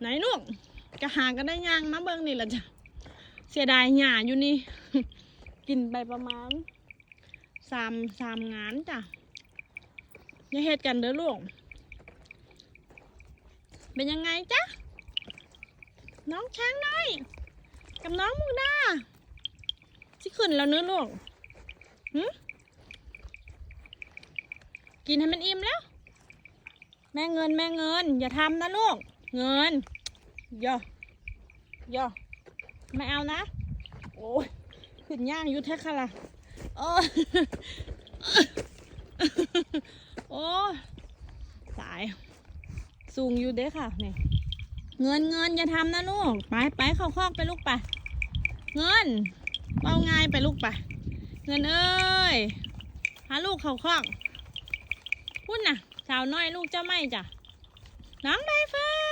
ไหนลูกจะหากันได้ยังมาเบิ่งนี่ละจ้ะเสียดายหญ้าอยู่นี่ กินไปประมาณสามสามงานจ้ะอย่าเฮ็ดกันเด้อลูก เป็นยังไงจ๊ะ น้องช้างน้อย กับน้องมุกดาที่ขึ้นแล้วเนื้อลูกหึกินให้มันอิ่มแล้ว แม่เงินแม่เงิน อย่าทำนะลูก เงินย่อย่อไม่เอานะ โอ้ยขึ้นย่างอยู่แท้ค่ะล่ะโอ้โอ้ยตาย สูงอยู่เด้ค่ะนี่เงินเงินอย่าทำนะลูก ไปไปเข้าคอกไปลูกไป เงินเอาง่ายไปลูกไป เงินเอ้ยหาลูกเข้าคอกพุ่นน่ะสาวน้อยลูกเจ้าไม่จ้ะน้องใบเฟิร์